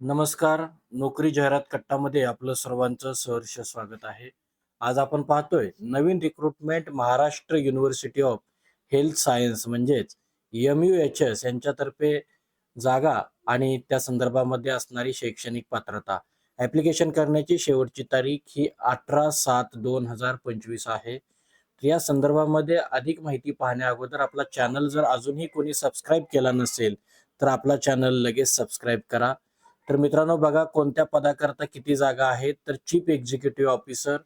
नमस्कार. नोकरी जाहिरात कट्टामध्ये आपलं सर्वांचं सहर्ष स्वागत आहे. आज आपण पाहतोय नवीन recruitment Maharashtra university of health science म्हणजेच एम यू एच एस यांच्यातर्फे जागा आणि त्या संदर्भामध्ये असणारी शैक्षणिक पात्रता. ॲप्लिकेशन करण्याची शेवटची तारीख ही अठरा सात दोन हजार पंचवीस आहे. या संदर्भामध्ये अधिक माहिती पाहण्या अगोदर आपला चॅनल जर अजूनही कोणी सबस्क्राईब केला नसेल तर आपला चॅनल लगेच सबस्क्राईब करा. तर मित्रांनो बघा कोणत्या पदाकरता किती जागा आहेत. तर चीफ एक्झिक्युटिव्ह ऑफिसर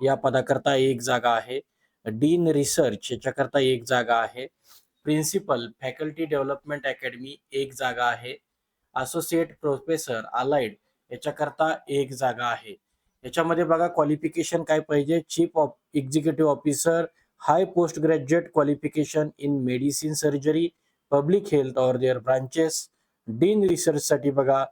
या पदाकरता एक जागा आहे. डीन रिसर्च याच्याकरता एक जागा आहे. प्रिन्सिपल फॅकल्टी डेव्हलपमेंट अकॅडमी एक जागा आहे. असोसिएट प्रोफेसर अलाइड याच्याकरता एक जागा आहे. याच्यामध्ये बघा क्वालिफिकेशन काय पाहिजे. Chief of executive officer high post graduate qualification in medicine surgery public health or their branches dean रिसर्चसाठी बघा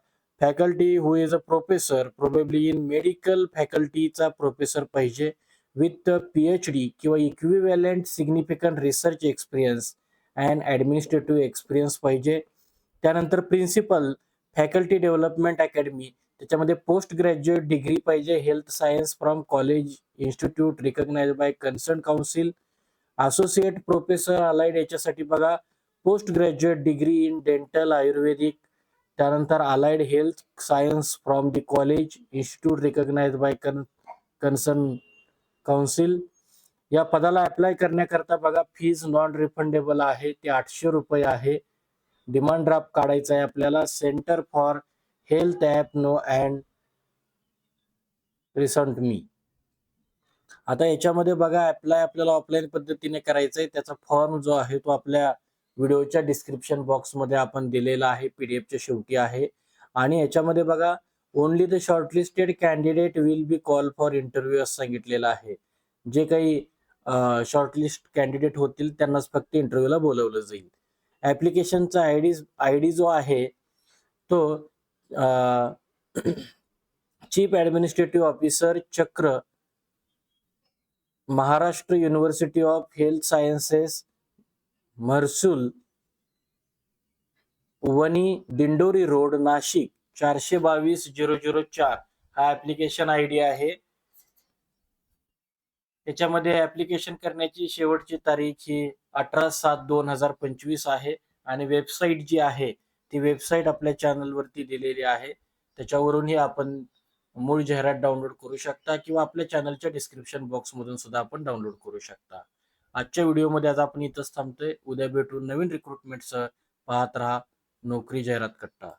faculty who is a professor probably in medical फॅकल्टीचा professor पाहिजे. विथ पी एच डी किंवा equivalent significant research experience and administrative experience पाहिजे. त्यानंतर principal faculty development academy त्याच्यामध्ये post graduate degree पाहिजे. Health science from college institute recognise by concern council associate professor allied याच्यासाठी बघा. Post graduate degree in dental Ayurvedic त्यानंतर allied health science from the college institute recognise by con concern council या पदाला apply करण्याकरता बघा fees non refundable आहे ते आठशे रुपये आहे. डिमांड ड्राफ्ट काढायचा आहे आपल्याला. Centre for health app no and recent मी आता याच्यामध्ये बघा अप्लाय आपल्याला ऑफलाईन पद्धतीने करायचा आहे त्याचा फॉर्म जो आहे तो आपल्या व्हिडिओच्या डिस्क्रिप्शन बॉक्समध्ये आपण दिलेला आहे पीडीएफच्या शेवटी आहे. आणि याच्यामध्ये बघा only the shortlisted candidate will be call for interview असं सांगितलेलं आहे. जे काही शॉर्टलिस्ट कॅन्डिडेट होतील त्यांनाच फक्त इंटरव्ह्यूला बोलवलं जाईल. ॲप्लिकेशनचा आय डी आय डी जो आहे तो चीफ ॲडमिनिस्ट्रेटिव्ह ऑफिसर चक्र Maharashtra university of health sciences Mhasrul Vani Dindori road Nashik. चारशे बावीस झिरो झिरो चार. हा ऍप्लिकेशन आय डी आहे. त्याच्यामध्ये ऍप्लिकेशन करण्याची शेवटची तारीख ही अठरा सात दोन हजार पंचवीस आहे. आणि वेबसाईट जी आहे ती वेबसाईट आपल्या चॅनलवरती दिलेली आहे. त्याच्यावरूनही आपण मूळ जाहिरात डाउनलोड करू शकता किंवा आपल्या चॅनलच्या डिस्क्रिप्शन बॉक्समधून सुद्धा आपण डाउनलोड करू शकता. आजच्या व्हिडिओमध्ये आज आपण इथंच थांबतोय. उद्या भेटू नवीन रिक्रुटमेंटसह पाहत राहा नोकरी जाहिरात कट्टा.